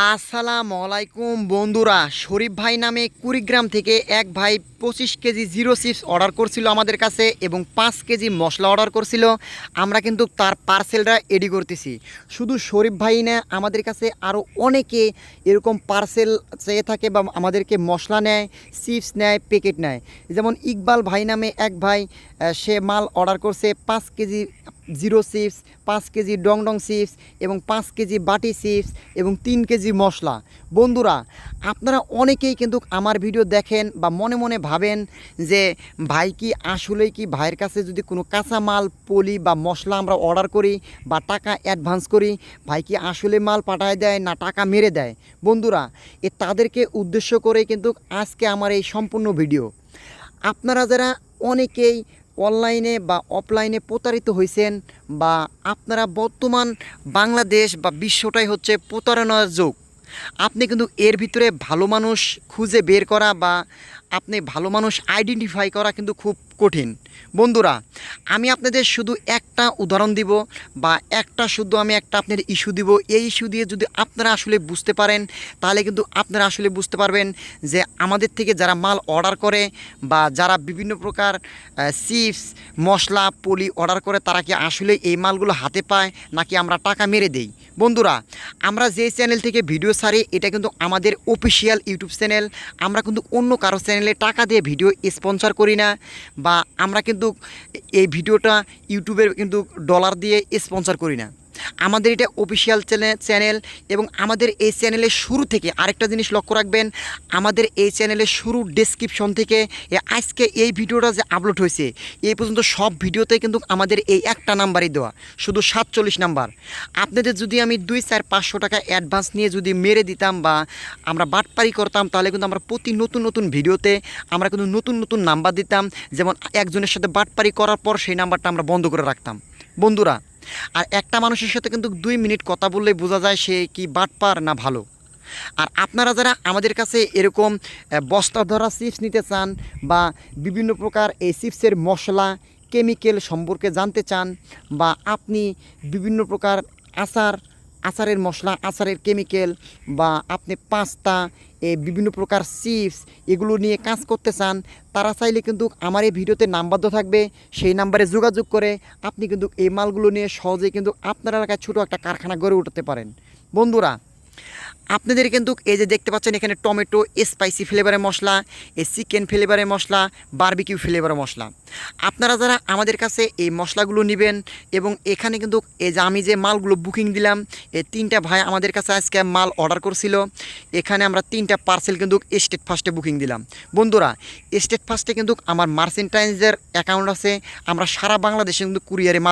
আসসালামু আলাইকুম বন্ধুরা, শরীফ ভাই নামে কুড়িগ্রাম থেকে এক ভাই পঁচিশ কেজি জিরো চিপস অর্ডার করছিল আমাদের কাছে এবং পাঁচ কেজি মশলা অর্ডার করছিল। আমরা কিন্তু তার পার্সেলটা রেডি করতেছি। শুধু শরীফ ভাই না, আমাদের কাছে আরও অনেকে এরকম পার্সেল চেয়ে থাকে বা আমাদেরকে মশলা নেয়, চিপস নেয়, প্যাকেট নেয়। যেমন ইকবাল ভাই নামে এক ভাই সে মাল অর্ডার করছে পাঁচ কেজি জিরো চিপস, পাঁচ কেজি ডং ডং চিপস এবং পাঁচ কেজি বাটি চিপস এবং তিন কেজি মশলা। বন্ধুরা, আপনারা অনেকেই কিন্তু আমার ভিডিও দেখেন বা মনে মনে ভাবেন যে, ভাই কি আসলেই কি ভাইয়ের কাছে যদি কোনো কাঁচা মাল পলি বা মশলা আমরা অর্ডার করি বা টাকা অ্যাডভান্স করি, ভাই কি আসলে মাল পাঠায় দেয় না টাকা মেরে দেয়? বন্ধুরা, এ তাদেরকে উদ্দেশ্য করে কিন্তু আজকে আমার এই সম্পূর্ণ ভিডিও। আপনারা যারা অনেকেই অনলাইনে বা অফলাইনে প্রতারিত হয়েছেন বা আপনারা বর্তমান বাংলাদেশ বা বিশ্বটাই হচ্ছে প্রতারণার যুগ। আপনি কিন্তু এর ভিতরে ভালো মানুষ খুঁজে বের করা বা আপনি ভালো মানুষ আইডেন্টিফাই করা কিন্তু খুব কঠিন। বন্ধুরা, আমি আপনাদের শুধু একটা উদাহরণ দিব বা একটা শুধু আমি একটা আপনাদের ইস্যু দিব। এই ইস্যু দিয়ে যদি আপনারা আসলে বুঝতে পারেন, তাহলে কিন্তু আপনারা আসলে বুঝতে পারবেন যে আমাদের থেকে যারা মাল অর্ডার করে বা যারা বিভিন্ন প্রকার চিপস মশলা, পলি অর্ডার করে, তারা কি আসলে এই মালগুলো হাতে পায় নাকি আমরা টাকা মেরে দেই? বন্ধুরা, আমরা যে চ্যানেল থেকে ভিডিও সারি এটা কিন্তু আমাদের অফিসিয়াল ইউটিউব চ্যানেল আমরা কিন্তু অন্য কারও চ্যানেলে টাকা দিয়ে ভিডিও স্পন্সর করি না, বা আমরা কিন্তু এই ভিডিওটা ইউটিউবের কিন্তু ডলার দিয়ে স্পন্সর করি না। আমাদের এটা অফিসিয়াল চ্যানেল এবং আমাদের এই চ্যানেলের শুরু থেকে আরেকটা জিনিস লক্ষ্য রাখবেন, আমাদের এই চ্যানেলের শুরু ডেসক্রিপশন থেকে আজকে এই ভিডিওটা যে আপলোড হয়েছে এই পর্যন্ত সব ভিডিওতে কিন্তু আমাদের এই একটা নাম্বারই দেওয়া, শুধু সাতচল্লিশ নাম্বার আপনাদের যদি আমি দুই, চার, পাঁচশো টাকা অ্যাডভান্স নিয়ে যদি মেরে দিতাম বা আমরা বাটপারি করতাম, তাহলে কিন্তু আমরা প্রতি নতুন নতুন ভিডিওতে আমরা কিন্তু নতুন নতুন নাম্বার দিতাম, যেমন একজনের সাথে বাটপারি করার পর সেই নাম্বারটা আমরা বন্ধ করে রাখতাম। বন্ধুরা আর একটা মানুষের সাথে কিন্তু দুই মিনিট কথা বললে বোঝা যায় সে কি বাটপার না ভালো। আর আপনারা যারা আমাদের কাছে এরকম বস্তা ধরা চিপস নিতে চান বা বিভিন্ন প্রকার এই চিপসের মশলা কেমিক্যাল সম্পর্কে জানতে চান বা আপনি বিভিন্ন প্রকার আচার আচারের মশলা, আচারের কেমিক্যাল বা আপনি পাস্তা বিভিন্ন প্রকার চিপস এগুলো নিয়ে কাজ করতে চান, তারা চাইলে কিন্তু আমার এই ভিডিওতে নাম্বার থাকবে। সেই নাম্বারে যোগাযোগ করে আপনি কিন্তু এই মালগুলো নিয়ে সহজেই কিন্তু আপনার এলাকায় ছোটো একটা কারখানা গড়ে উঠতে পারেন। বন্ধুরা আপনাদের কিন্তু এই যে দেখতে পাচ্ছেন, এখানে টমেটো স্পাইসি ফ্লেভারের মশলা, এই চিকেন ফ্লেভারের মশলা বারবিকিউ ফ্লেভারের মশলা। আপনারা যারা আমাদের কাছে এই মশলাগুলো নেবেন এবং এখানে কিন্তু এই যে আমি যে মালগুলো বুকিং দিলাম, এই তিনটা ভাই আমাদের কাছে আজকে মাল অর্ডার করছিল। এখানে আমরা তিনটা পার্সেল কিন্তু স্টেট ফার্স্টে বুকিং দিলাম। বন্ধুরা স্টেট ফার্স্টে কিন্তু আমার মার্সেন্টাইজের অ্যাকাউন্ট আছে। আমরা সারা বাংলাদেশে কিন্তু কুরিয়ারে মাল